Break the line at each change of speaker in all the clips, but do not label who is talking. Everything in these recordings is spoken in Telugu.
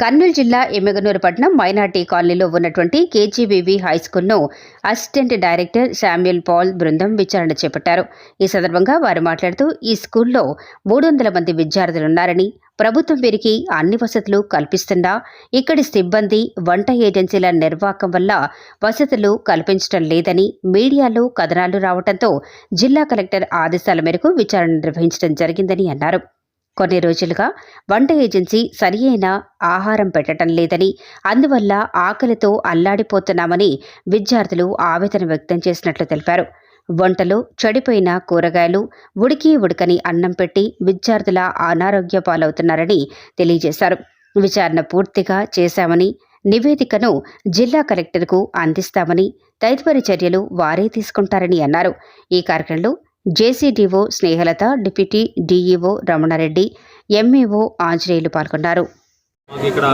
కర్నూలు జిల్లా ఎమ్మెగనూరు పట్టణం మైనార్టీ కాలనీలో ఉన్నటువంటి కేజీబీవీ హైస్కూల్ను అసిస్టెంట్ డైరెక్టర్ శామ్యుల్ పాల్ బృందం విచారణ చేపట్టారు. ఈ సందర్భంగా వారు మాట్లాడుతూ ఈ స్కూల్లో మూడు వందల మంది విద్యార్థులున్నారని ప్రభుత్వం వీరికి అన్ని వసతులు కల్పిస్తున్నా ఇక్కడి సిబ్బంది వంట ఏజెన్సీల నిర్వాహకం వల్ల వసతులు కల్పించడం లేదని మీడియాలో కథనాలు రావడంతో జిల్లా కలెక్టర్ ఆదేశాల మేరకు విచారణ నిర్వహించడం జరిగిందని అన్నారు. కొన్ని రోజులుగా వంట ఏజెన్సీ సరియైన ఆహారం పెట్టడం లేదని అందువల్ల ఆకలితో అల్లాడిపోతున్నామని విద్యార్థులు ఆవేదన వ్యక్తం చేసినట్లు తెలిపారు. వంటలో చెడిపోయిన కూరగాయలు ఉడికి ఉడకని అన్నం పెట్టి విద్యార్థుల అనారోగ్య పాలవుతున్నారని తెలియజేశారు. విచారణ పూర్తిగా చేశామని నివేదికను జిల్లా కలెక్టర్కు అందిస్తామని తదుపరి చర్యలు వారే తీసుకుంటారని అన్నారు. ఈ కార్యక్రమంలో JCDO Snehalatha deputy DEO Ramana Reddy MEO Anjaneyulu పాల్గొన్నారు.
ఇక్కడ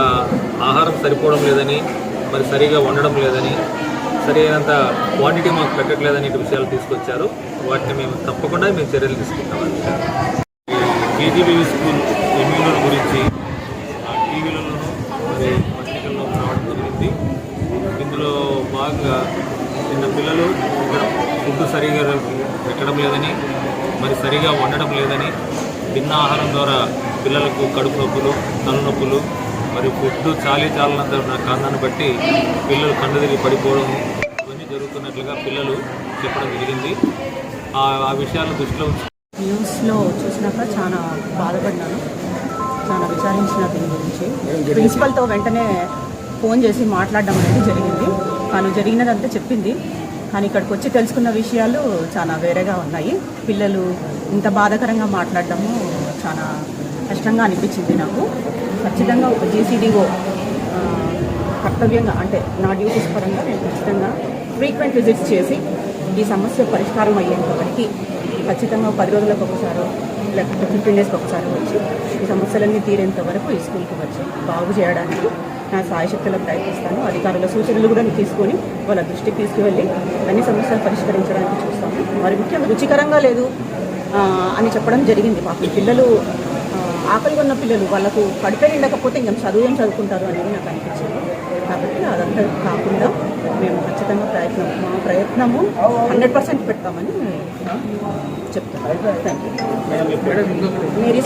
ఆహారం సరిపోవడం లేదని మరి సరిగా వండడం లేదని సరైనంత క్వాంటిటీ మాకు పెట్టట్లేదని ఇటు విషయాలు తీసుకొచ్చారు. వాటిని మేము తప్పకుండా మేము చర్యలు తీసుకుంటాం కేజీబీవీ స్కూల్ ఎమ్యూనర్ గురించి టీవీలలోనూ మరి పత్రికల్లో రావడం జరిగింది. ఇందులో భాగంగా చిన్న పిల్లలు ఫుడ్ సరిగా పెట్టడం లేదని మరి సరిగా వండడం లేదని తిన్న ఆహారం ద్వారా పిల్లలకు కడుపు నొప్పులు తలనొప్పులు మరి ఫుడ్ చాలీ చాలనంత కారణాన్ని బట్టి పిల్లలు కళ్ళు తిరిగి పడిపోవడం ఇవన్నీ జరుగుతున్నట్లుగా పిల్లలు చెప్పడం జరిగింది. ఆ విషయాలను దృష్టిలో
న్యూస్లో చూసినాక చాలా బాధపడినాను చాలా విచారించిన దీని గురించి. ప్రిన్సిపల్తో వెంటనే ఫోన్ చేసి మాట్లాడడం అనేది జరిగింది. తను జరిగినదంతా చెప్పింది. కానీ ఇక్కడికి వచ్చి తెలుసుకున్న విషయాలు చాలా వేరేగా ఉన్నాయి. పిల్లలు ఇంత బాధాకరంగా మాట్లాడడము చాలా కష్టంగా అనిపించింది నాకు. ఖచ్చితంగా ఒక జీసీడీఓ కర్తవ్యంగా అంటే నా డ్యూటీస్ పరంగా నేను ఖచ్చితంగా ఫ్రీక్వెంట్ విజిట్స్ చేసి ఈ సమస్య పరిష్కారం అయ్యేంత ఖచ్చితంగా పది రోజులకు ఒకసారి లేకపోతే ఫిఫ్టీన్ డేస్కి ఒకసారి వచ్చి ఈ సమస్యలన్నీ తీరేంత వరకు ఈ స్కూల్కి వచ్చి బాగు చేయడానికి నా సాయశక్తులకు ప్రయత్నిస్తాను. అధికారుల సూచనలు కూడా తీసుకొని వాళ్ళ దృష్టికి తీసుకువెళ్ళి అన్ని సమస్యలు పరిష్కరించడానికి చూస్తాము. మరి ముఖ్యంగా రుచికరంగా లేదు అని చెప్పడం జరిగింది. పాపం పిల్లలు ఆకలిగా ఉన్న పిల్లలు వాళ్ళకు కడిపే నిండకపోతే ఇంకేం చదువు ఏం చదువుకుంటారు అనేది నాకు అనిపించింది. కాబట్టి అదంతా కాకుండా మేము ఖచ్చితంగా ప్రయత్నం మా ప్రయత్నము హండ్రెడ్ పర్సెంట్ పెడతామని చెప్తాను థ్యాంక్ యూ మేరీ